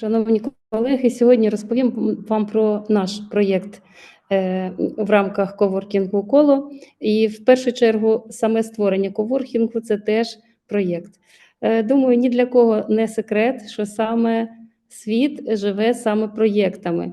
Шановні колеги, сьогодні розповім вам про наш проєкт е, в рамках коворкінгу коло. І в першу чергу саме створення коворкінгу це теж проєкт. Е, Думаю, ні для кого не секрет, що саме світ живе саме проєктами.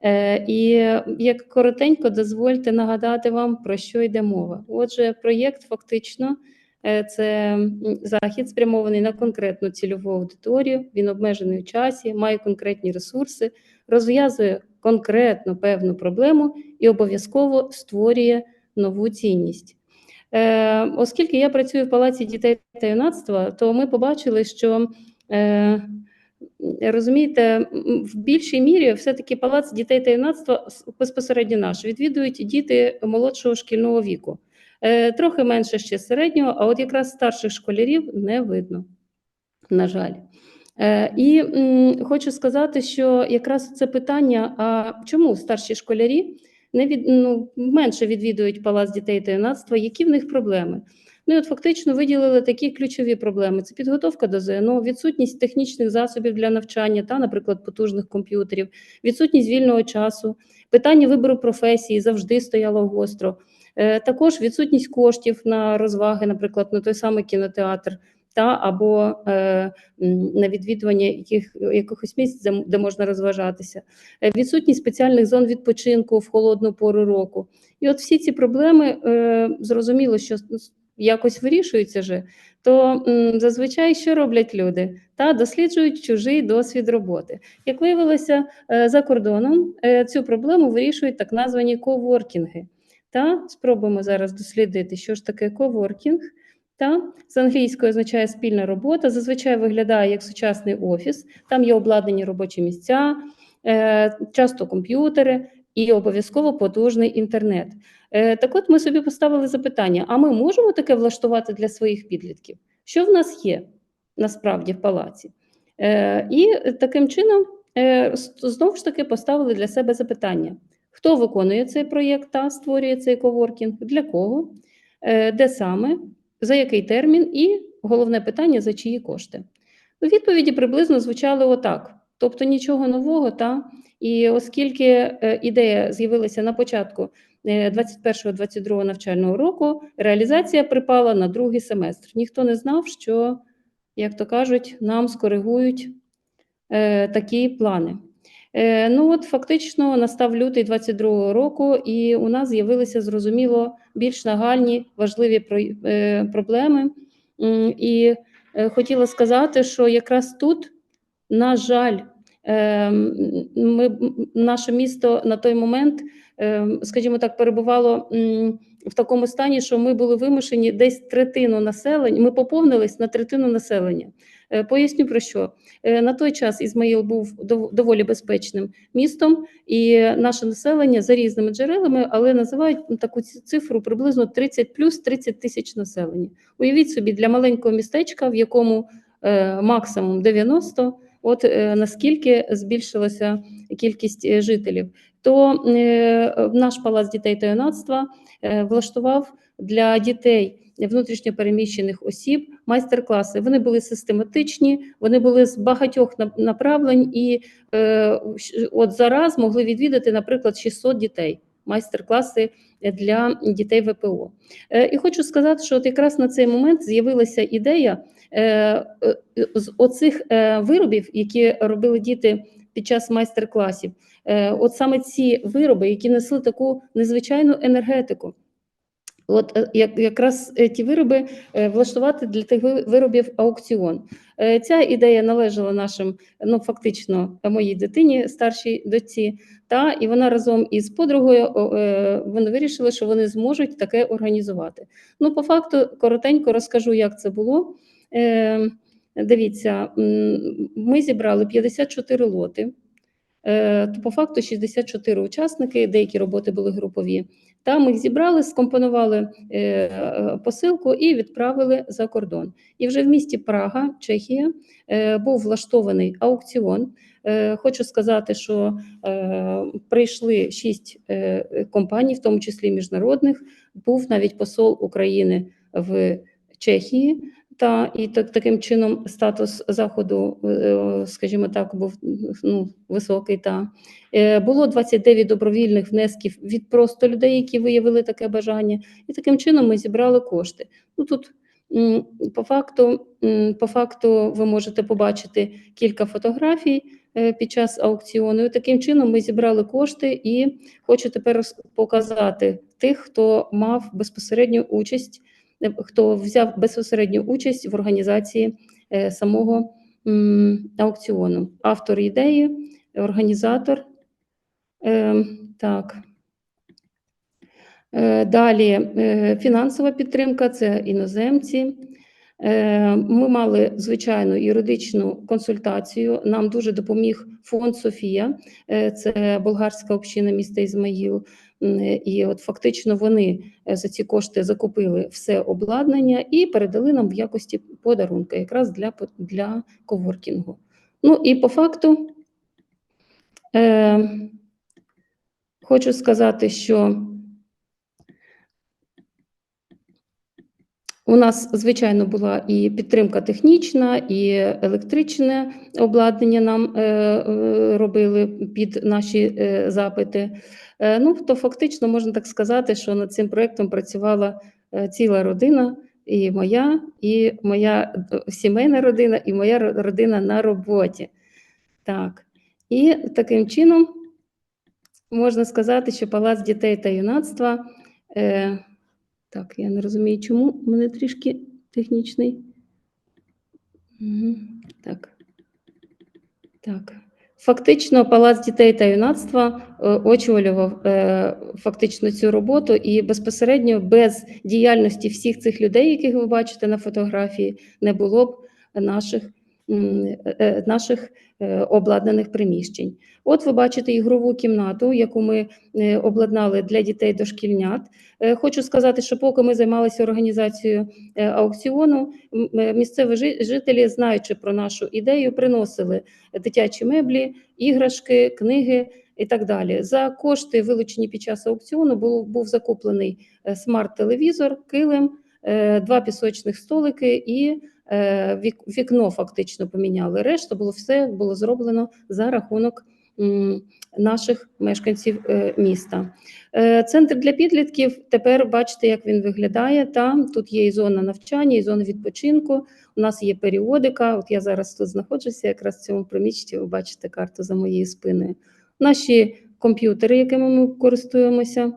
Е, І як коротенько дозвольте нагадати вам, про що йде мова. Отже, проєкт фактично це захід спрямований на конкретну цільову аудиторію. Він обмежений у часі, має конкретні ресурси, розв'язує конкретну певну проблему і обов'язково створює нову цінність. Е, Оскільки я працюю в палаці дітей та юнацтва, то ми побачили, що е, розумієте, в більшій мірі все-таки палац дітей та юнацтва безпосередньо наш відвідують діти молодшого шкільного віку. Е, Трохи менше ще середнього, а от якраз старших школярів не видно, на жаль. Е, І хочу сказати, що якраз це питання: а чому старші школярі не від, ну, менше відвідують палац дітей та юнацтва, які в них проблеми? Ну і от фактично виділили такі ключові проблеми: це підготовка до ЗНО, відсутність технічних засобів для навчання, та, наприклад, потужних комп'ютерів, відсутність вільного часу, питання вибору професії завжди стояло гостро. Е, Також відсутність коштів на розваги, наприклад, на той самий кінотеатр, та або е, на відвідування яких, якихось місць, де, можна розважатися, Е, відсутність спеціальних зон відпочинку в холодну пору року. І от всі ці проблеми е, зрозуміло, що якось вирішуються же, то м, зазвичай що роблять люди? Та досліджують чужий досвід роботи. Як виявилося, е, за кордоном е, цю проблему вирішують так названі коворкінги. Та спробуємо зараз дослідити, що ж таке коворкінг. Та з англійської означає спільна робота. Зазвичай виглядає як сучасний офіс. Там є обладнані робочі місця, е, часто комп'ютери і обов'язково потужний інтернет. Е, так от ми собі поставили запитання: а ми можемо таке влаштувати для своїх підлітків? Що в нас є насправді в палаці? Е, і таким чином е, знову ж таки поставили для себе запитання: хто виконує цей проєкт та створює цей коворкінг, для кого, е, де саме, за який термін, і головне питання за чиї кошти. Відповіді приблизно звучали отак: тобто нічого нового, та і оскільки е, ідея з'явилася на початку е, 21-22 навчального року, реалізація припала на другий семестр. Ніхто не знав, що, як то кажуть, нам скоригують е, такі плани. Е, ну от фактично настав лютий 22-го року, і у нас з'явилися зрозуміло більш нагальні важливі е, проблеми. І е, хотіла сказати, що якраз тут, на жаль, ми, наше місто на той момент, скажімо так, перебувало в такому стані, що ми були вимушені десь третину населення. Ми поповнились на третину населення. Е, Поясню про що. Е, На той час Ізмаїл був дов- доволі безпечним містом, і наше населення за різними джерелами, але називають таку цифру приблизно 30 плюс 30 тисяч населення. Уявіть собі, для маленького містечка, в якому е, максимум 90, от наскільки збільшилася кількість жителів, то наш палац дітей та юнацтва влаштував для дітей внутрішньо переміщених осіб майстер-класи. Вони були систематичні, вони були з багатьох направлень, і е, от зараз могли відвідати, наприклад, 600 дітей. Майстер-класи для дітей ВПО. Е, І хочу сказати, що от якраз на цей момент з'явилася ідея е, е, з оцих виробів, які робили діти під час майстер-класів. От саме ці вироби, які несли таку незвичайну енергетику. От е, як, якраз е, ті вироби е, влаштувати для тих виробів аукціон. Ця ідея належала нашим, ну фактично, моїй дитині, старшій дочці, та і вона разом із подругою вони вирішили, що вони зможуть таке організувати. Ну, по факту, коротенько розкажу, як це було. Дивіться, ми зібрали 54 лоти. Е, То по факту 64 учасники, деякі роботи були групові. Там їх зібрали, скомпонували е, посилку і відправили за кордон. І вже в місті Прага, Чехія, е, був влаштований аукціон. Хочу сказати, що прийшли шість компаній, в тому числі міжнародних. Був навіть посол України в Чехії. Та і так таким чином статус заходу, е, скажімо так, був ну, високий. Та Е, було 29 добровільних внесків від просто людей, які виявили таке бажання, і таким чином ми зібрали кошти. Ну тут по факту, по факту, ви можете побачити кілька фотографій е, під час аукціону. І таким чином ми зібрали кошти і хочу тепер показати тих, хто мав безпосередню участь е, хто взяв безпосередню участь в організації е, самого аукціону. Автор ідеї, організатор. Е, Так. Е, Далі фінансова підтримка це іноземці. Ми мали звичайну юридичну консультацію. Нам дуже допоміг фонд Софія, це болгарська община міста Ізмаїл. М, І от фактично вони е, за ці кошти закупили все обладнання і передали нам в якості подарунка, якраз для, для коворкінгу. Ну і по факту е, хочу сказати, що У нас, звичайно, була і підтримка технічна, і електричне обладнання нам е, е, робили під наші е, запити. Ну, то фактично можна так сказати, що над цим проєктом працювала ціла родина, і моя, і моя сімейна родина, і моя родина на роботі. Так. І таким чином можна сказати, що Палац дітей та юнацтва. Так, я не розумію, чому у мене трішки технічний. Мгм, Так. Так. Фактично, Палац дітей та юнацтва е, очолював е, фактично цю роботу, і безпосередньо без діяльності всіх цих людей, яких ви бачите на фотографії, не було б наших, наших е, обладнаних приміщень. От ви бачите ігрову кімнату, яку ми е, обладнали для дітей дошкільнят. Е, Хочу сказати, що поки ми займалися організацією е, аукціону, е, місцеві жителі, знаючи про нашу ідею, приносили дитячі меблі, іграшки, книги і так далі. За кошти, вилучені під час аукціону, був, був закуплений е, смарт-телевізор, килим, е, два пісочних столики і е, вікно фактично поміняли. Решта було все було зроблено за рахунок наших мешканців е, міста. Е, Центр для підлітків тепер бачите, як він виглядає. Там тут є і зона навчання, і зона відпочинку. У нас є періодика. От я зараз тут знаходжуся, якраз в цьому приміщенні. Ви бачите карту за моєю спиною. Наші комп'ютери, якими ми користуємося.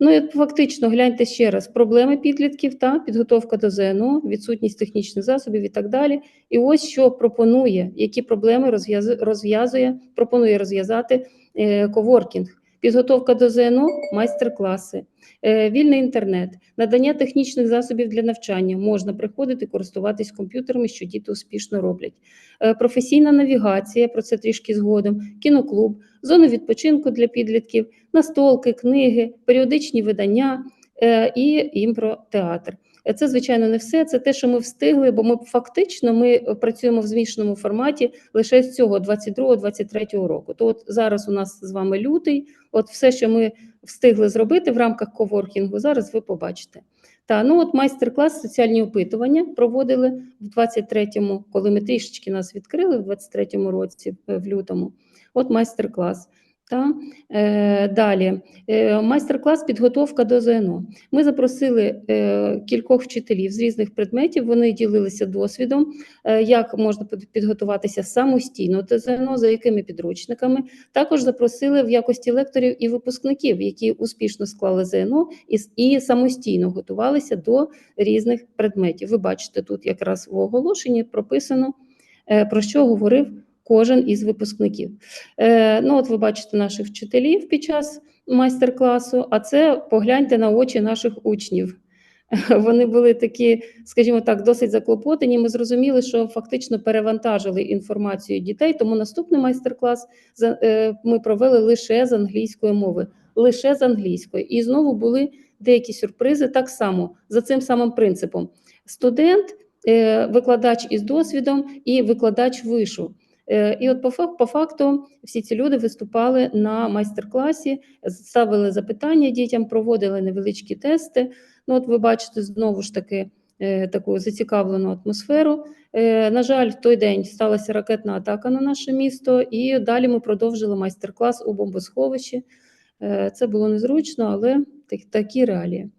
Ну і фактично гляньте ще раз: проблеми підлітків та підготовка до ЗНО, відсутність технічних засобів і так далі. І ось що пропонує, які проблеми розв'яз- розв'язує, пропонує розв'язати е, коворкінг. Підготовка до ЗНО, майстер-класи, е, вільний інтернет, надання технічних засобів для навчання. Можна приходити користуватись комп'ютерами, що діти успішно роблять. Е, Професійна навігація, про це трішки згодом, кіноклуб, зони відпочинку для підлітків, настолки, книги, періодичні видання е, і імпротеатр. Е, Це, звичайно, не все. Це те, що ми встигли, бо ми фактично ми працюємо в змішаному форматі лише з цього 22-23 року. То от зараз у нас з вами лютий. От все, що ми встигли зробити в рамках коворкінгу, зараз ви побачите. Та ну от майстер-клас соціальні опитування проводили в 23-му, коли ми трішечки нас відкрили в 23-му році, е, в лютому. От майстер-клас. Та е, далі е, майстер-клас підготовка до ЗНО. Ми запросили е, кількох вчителів з різних предметів. Вони ділилися досвідом, е, як можна підготуватися самостійно до ЗНО, за якими підручниками. Також запросили в якості лекторів і випускників, які успішно склали ЗНО і, і самостійно готувалися до різних предметів. Ви бачите, тут якраз в оголошенні прописано, е, про що говорив кожен із випускників. Е, ну, от ви бачите наших вчителів під час майстер-класу, а це погляньте на очі наших учнів. Вони були такі, скажімо так, досить заклопотані. Ми зрозуміли, що фактично перевантажили інформацію дітей. Тому наступний майстер-клас е, ми провели лише з англійської мови, лише з англійської. І знову були деякі сюрпризи так само за цим самим принципом: студент, е, викладач із досвідом і викладач вишу. Е, І от по по факту всі ці люди виступали на майстер-класі, ставили запитання дітям, проводили невеличкі тести. Ну, от ви бачите знову ж таки е, таку зацікавлену атмосферу. Е, На жаль, в той день сталася ракетна атака на наше місто, і далі ми продовжили майстер-клас у бомбосховищі. Це було незручно, але такі реалії.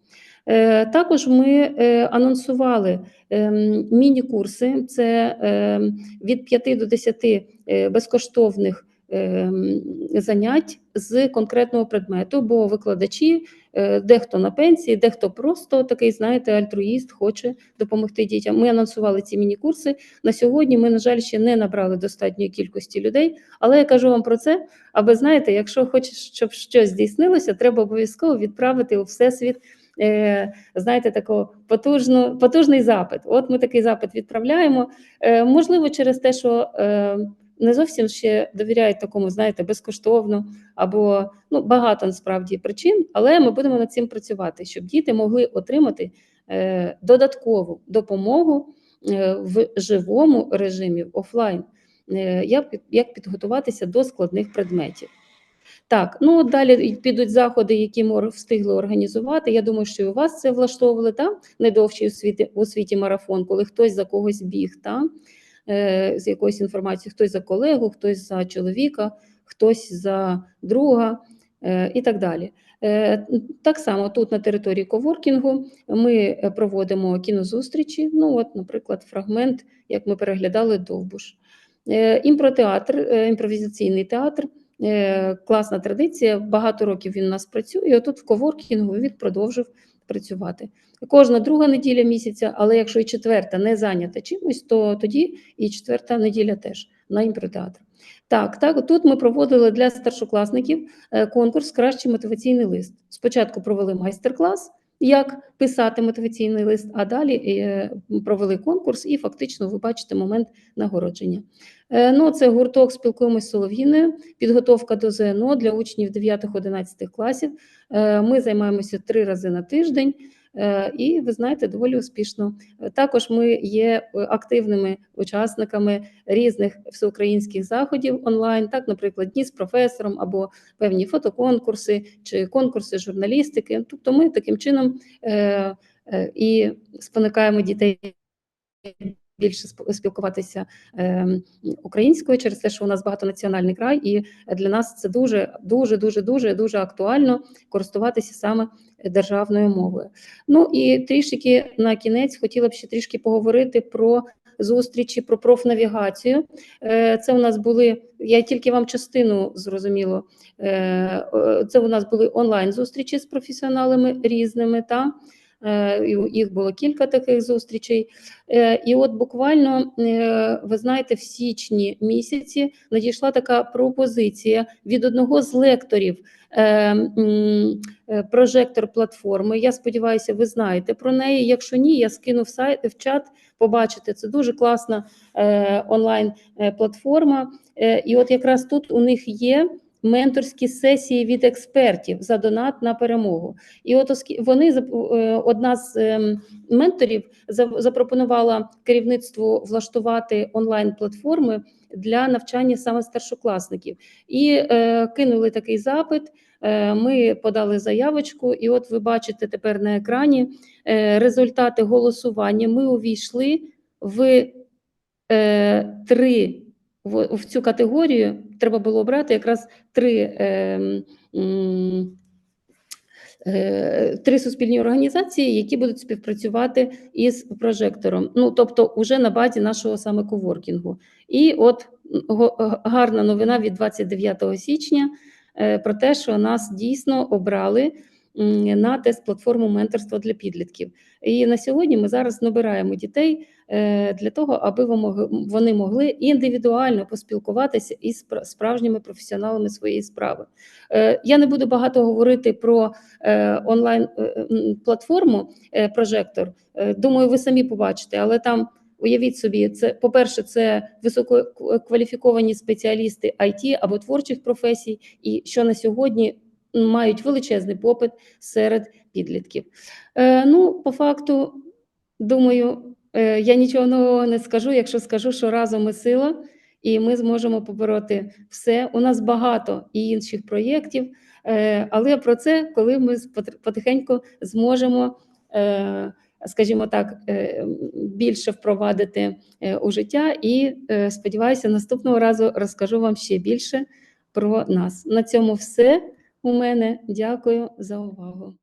Е, Також ми е, анонсували ем, міні-курси. Це ем, від 5 до 10 е, безкоштовних ем, занять з конкретного предмету, бо викладачі, дехто на пенсії, дехто просто такий, знаєте, альтруїст, хоче допомогти дітям. Ми анонсували ці міні-курси. На сьогодні ми, на жаль, ще не набрали достатньої кількості людей, але я кажу вам про це, аби знаєте, якщо хочеш, щоб щось здійснилося, треба обов'язково відправити у всесвіт. Е, Знаєте, такого потужну, потужний запит. От ми такий запит відправляємо. Е, Можливо, через те, що е, не зовсім ще довіряють такому, знаєте, безкоштовно або ну багато насправді причин, але ми будемо над цим працювати, щоб діти могли отримати е, додаткову допомогу е, в живому режимі, в офлайн, е, як підготуватися до складних предметів. Так, ну далі підуть заходи, які ми встигли організувати. Я думаю, що і у вас це влаштовували там недовший у світі, у світі марафон, коли хтось за когось біг, та, е, з якоюсь інформацією, хтось за колегу, хтось за чоловіка, хтось за друга е, і так далі. Е, Так само тут на території коворкінгу ми проводимо кінозустрічі. Ну, от, наприклад, фрагмент, як ми переглядали Довбуш. Е, Імпротеатр, е, імпровізаційний театр. Е, Класна традиція. Багато років він у нас працює. І отут в коворкінгу він продовжив працювати. Кожна друга неділя місяця, але якщо і четверта не зайнята чимось, то тоді і четверта неділя теж на імпротеатр. Так, так, тут ми проводили для старшокласників е, конкурс Кращий мотиваційний лист. Спочатку провели майстер-клас, як писати мотиваційний лист, а далі е, провели конкурс, і фактично ви бачите момент нагородження. Е, Ну, це гурток спілкуємось Солов'їною, підготовка до ЗНО для учнів 9-11 класів. Е, Ми займаємося три рази на тиждень. Е, І ви знаєте, доволі успішно. Е, Також ми є е, активними учасниками різних всеукраїнських заходів онлайн, так, наприклад, дні з професором або певні фотоконкурси чи конкурси журналістики. Тобто, ми таким чином і спонукаємо дітей більше сп- спілкуватися е, українською через те, що у нас багатонаціональний край, і для нас це дуже, дуже, дуже, дуже, дуже актуально користуватися саме державною мовою. Ну і трішки на кінець хотіла б ще трішки поговорити про зустрічі, про профнавігацію. Е, Це у нас були, я тільки вам частину зрозуміло. е, Це у нас були онлайн зустрічі з професіоналами різними. Та їх було кілька таких зустрічей. Е, І от буквально, е, ви знаєте, в січні місяці надійшла така пропозиція від одного з лекторів е, е, прожектор платформи. Я сподіваюся, ви знаєте про неї. Якщо ні, я скину в сайт в чат. Побачите, це дуже класна е, онлайн е, платформа. Е, і от якраз тут у них є менторські сесії від експертів за донат на перемогу. І от вони е, одна з ем, менторів запропонувала керівництву влаштувати онлайн-платформи для навчання саме старшокласників. І е, кинули такий запит. е, Ми подали заявочку, і от ви бачите тепер на екрані е, результати голосування. Ми увійшли в три в, в цю категорію. Треба було обрати якраз три. Е, е, Три суспільні організації, які будуть співпрацювати із прожектором. Ну тобто, уже на базі нашого саме коворкінгу. І от гарна новина від 29 січня е, про те, що нас дійсно обрали на тест платформу менторства для підлітків. І на сьогодні ми зараз набираємо дітей е, для того, аби вони могли індивідуально поспілкуватися із спра- справжніми професіоналами своєї справи. Е, Я не буду багато говорити про е, онлайн платформу прожектор. Думаю, ви самі побачите, але там. Уявіть собі, це по-перше, це висококваліфіковані спеціалісти IT або творчих професій, і що на сьогодні мають величезний попит серед підлітків. Е, ну, по факту, думаю, е, я нічого нового не скажу, якщо скажу, що разом ми сила, і ми зможемо побороти все. У нас багато і інших проєктів, е, але про це, коли ми потихеньку зможемо е, скажімо так, е, більше впровадити у життя. І сподіваюся, наступного разу розкажу вам ще більше про нас. На цьому все у мене. Дякую за увагу.